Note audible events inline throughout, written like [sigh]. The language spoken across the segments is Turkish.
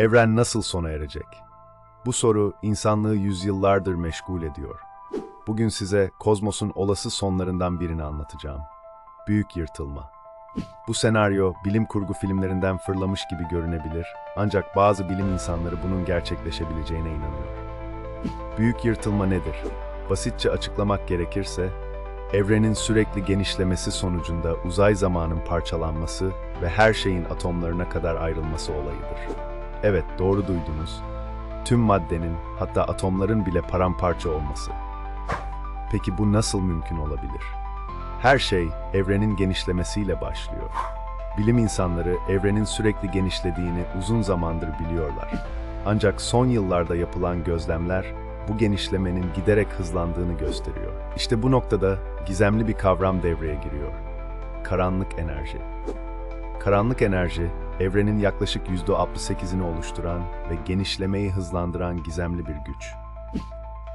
Evren nasıl sona erecek? Bu soru insanlığı yüzyıllardır meşgul ediyor. Bugün size kozmosun olası sonlarından birini anlatacağım. Büyük yırtılma. Bu senaryo bilim kurgu filmlerinden fırlamış gibi görünebilir ancak bazı bilim insanları bunun gerçekleşebileceğine inanıyor. Büyük yırtılma nedir? Basitçe açıklamak gerekirse, evrenin sürekli genişlemesi sonucunda uzay zamanın parçalanması ve her şeyin atomlarına kadar ayrılması olayıdır. Evet, doğru duydunuz. Tüm maddenin, hatta atomların bile paramparça olması. Peki bu nasıl mümkün olabilir? Her şey evrenin genişlemesiyle başlıyor. Bilim insanları evrenin sürekli genişlediğini uzun zamandır biliyorlar. Ancak son yıllarda yapılan gözlemler bu genişlemenin giderek hızlandığını gösteriyor. İşte bu noktada gizemli bir kavram devreye giriyor. Karanlık enerji. Karanlık enerji, evrenin yaklaşık %68'ini oluşturan ve genişlemeyi hızlandıran gizemli bir güç. [laughs]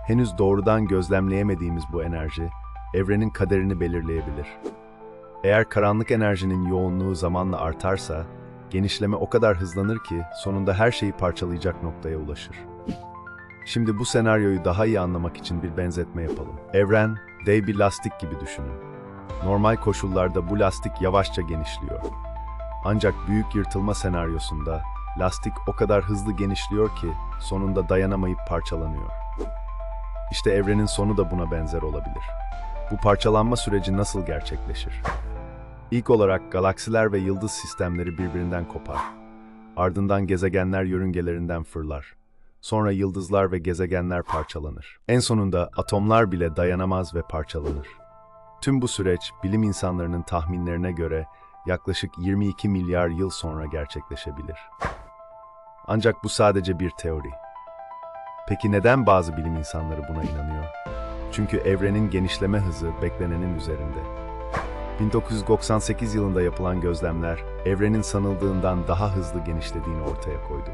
Henüz doğrudan gözlemleyemediğimiz bu enerji, evrenin kaderini belirleyebilir. Eğer karanlık enerjinin yoğunluğu zamanla artarsa, genişleme o kadar hızlanır ki sonunda her şeyi parçalayacak noktaya ulaşır. [laughs] Şimdi bu senaryoyu daha iyi anlamak için bir benzetme yapalım. Evren, dev bir lastik gibi düşünün. Normal koşullarda bu lastik yavaşça genişliyor. Ancak büyük yırtılma senaryosunda lastik o kadar hızlı genişliyor ki sonunda dayanamayıp parçalanıyor. İşte evrenin sonu da buna benzer olabilir. Bu parçalanma süreci nasıl gerçekleşir? İlk olarak galaksiler ve yıldız sistemleri birbirinden kopar. Ardından gezegenler yörüngelerinden fırlar. Sonra yıldızlar ve gezegenler parçalanır. En sonunda atomlar bile dayanamaz ve parçalanır. Tüm bu süreç bilim insanlarının tahminlerine göre yaklaşık 22 milyar yıl sonra gerçekleşebilir. Ancak bu sadece bir teori. Peki neden bazı bilim insanları buna inanıyor? Çünkü evrenin genişleme hızı beklenenin üzerinde. 1998 yılında yapılan gözlemler evrenin sanıldığından daha hızlı genişlediğini ortaya koydu.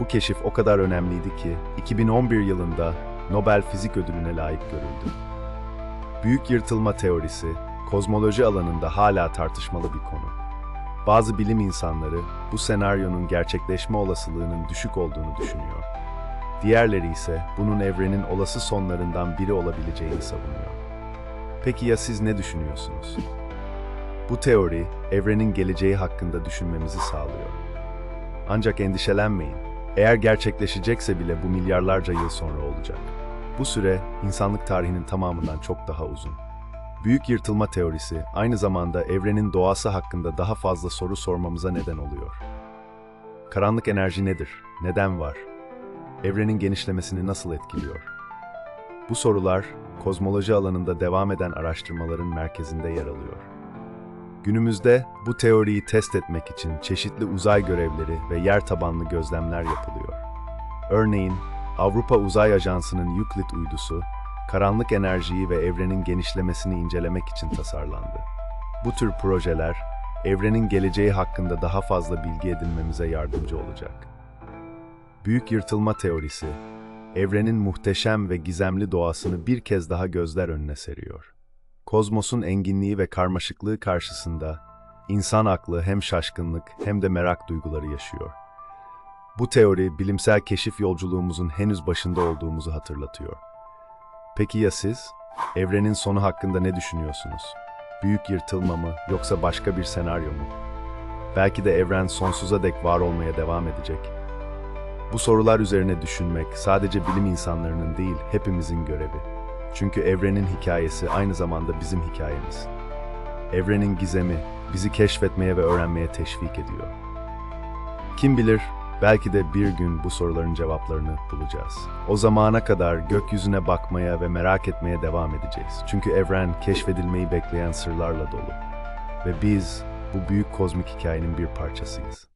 Bu keşif o kadar önemliydi ki 2011 yılında Nobel Fizik Ödülü'ne layık görüldü. Büyük yırtılma teorisi kozmoloji alanında hala tartışmalı bir konu. Bazı bilim insanları bu senaryonun gerçekleşme olasılığının düşük olduğunu düşünüyor. Diğerleri ise bunun evrenin olası sonlarından biri olabileceğini savunuyor. Peki ya siz ne düşünüyorsunuz? Bu teori evrenin geleceği hakkında düşünmemizi sağlıyor. Ancak endişelenmeyin. Eğer gerçekleşecekse bile bu milyarlarca yıl sonra olacak. Bu süre insanlık tarihinin tamamından çok daha uzun. Büyük yırtılma teorisi aynı zamanda evrenin doğası hakkında daha fazla soru sormamıza neden oluyor. Karanlık enerji nedir? Neden var? Evrenin genişlemesini nasıl etkiliyor? Bu sorular kozmoloji alanında devam eden araştırmaların merkezinde yer alıyor. Günümüzde bu teoriyi test etmek için çeşitli uzay görevleri ve yer tabanlı gözlemler yapılıyor. Örneğin Avrupa Uzay Ajansı'nın Euclid uydusu karanlık enerjiyi ve evrenin genişlemesini incelemek için tasarlandı. Bu tür projeler, evrenin geleceği hakkında daha fazla bilgi edinmemize yardımcı olacak. Büyük yırtılma teorisi, evrenin muhteşem ve gizemli doğasını bir kez daha gözler önüne seriyor. Kozmosun enginliği ve karmaşıklığı karşısında, insan aklı hem şaşkınlık hem de merak duyguları yaşıyor. Bu teori, bilimsel keşif yolculuğumuzun henüz başında olduğumuzu hatırlatıyor. Peki ya siz? Evrenin sonu hakkında ne düşünüyorsunuz? Büyük yırtılma mı yoksa başka bir senaryo mu? Belki de evren sonsuza dek var olmaya devam edecek. Bu sorular üzerine düşünmek sadece bilim insanlarının değil, hepimizin görevi. Çünkü evrenin hikayesi aynı zamanda bizim hikayemiz. Evrenin gizemi bizi keşfetmeye ve öğrenmeye teşvik ediyor. Kim bilir Belki de bir gün bu soruların cevaplarını bulacağız. O zamana kadar gökyüzüne bakmaya ve merak etmeye devam edeceğiz. Çünkü evren keşfedilmeyi bekleyen sırlarla dolu. Ve biz bu büyük kozmik hikayenin bir parçasıyız.